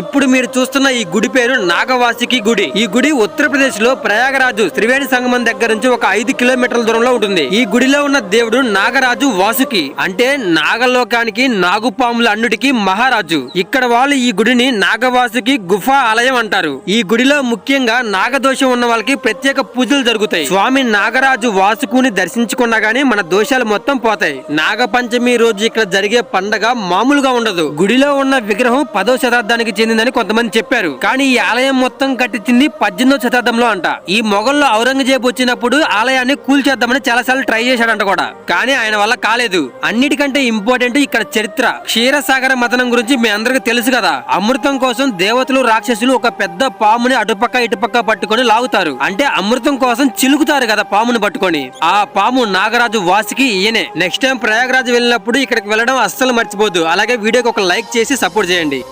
ఇప్పుడు మీరు చూస్తున్న ఈ గుడి పేరు నాగవాసికి గుడి. ఈ గుడి ఉత్తరప్రదేశ్లో ప్రయాగరాజు త్రివేణి సంగమం దగ్గర నుంచి ఒక ఐదు కిలోమీటర్ల దూరంలో ఉంటుంది. ఈ గుడిలో ఉన్న దేవుడు నాగరాజు వాసుకి అంటే నాగలోకానికి నాగుపాముల అన్నిటికి మహారాజు. ఇక్కడ వాళ్ళు ఈ గుడిని నాగవాసుకి గుఫా ఆలయం అంటారు. ఈ గుడిలో ముఖ్యంగా నాగదోషం ఉన్న వాళ్ళకి ప్రత్యేక పూజలు జరుగుతాయి. స్వామి నాగరాజు వాసుకుని దర్శించుకున్నా గానీ మన దోషాలు మొత్తం పోతాయి. నాగపంచమి రోజు ఇక్కడ జరిగే పండగ మామూలుగా ఉండదు. గుడిలో ఉన్న విగ్రహం పదో శతాబ్దానికి చెందిందని కొంతమంది చెప్పారు. కానీ ఈ ఆలయం మొత్తం కట్టించింది పద్దెనిమిదవ శతాబ్దంలో అంట. ఈ మొఘల్లో ఔరంగజేబు వచ్చినప్పుడు ఆలయాన్ని కూల్చేద్దామని చాలాసార్లు ట్రై చేశాడంట కూడా. కానీ ఆయన వల్ల కాలేదు. అన్నిటికంటే ఇంపార్టెంట్ ఇక్కడ చరిత్ర. క్షీరసాగర మతనం గురించి మీ అందరికి తెలుసు కదా. అమృతం కోసం దేవతలు రాక్షసులు ఒక పెద్ద పాముని అటుపక్క ఇటుపక్క పట్టుకొని లాగుతారు. అంటే అమృతం కోసం చిలుకుతారు కదా పాముని పట్టుకొని. ఆ పాము నాగరాజు వాసికి ఈయనే. నెక్స్ట్ టైం ప్రయాగరాజు వెళ్ళినప్పుడు ఇక్కడికి వెళ్ళడం అస్సలు మర్చిపోద్దు. అలాగే వీడియోకి ఒక లైక్ చేసి సపోర్ట్ చేయండి.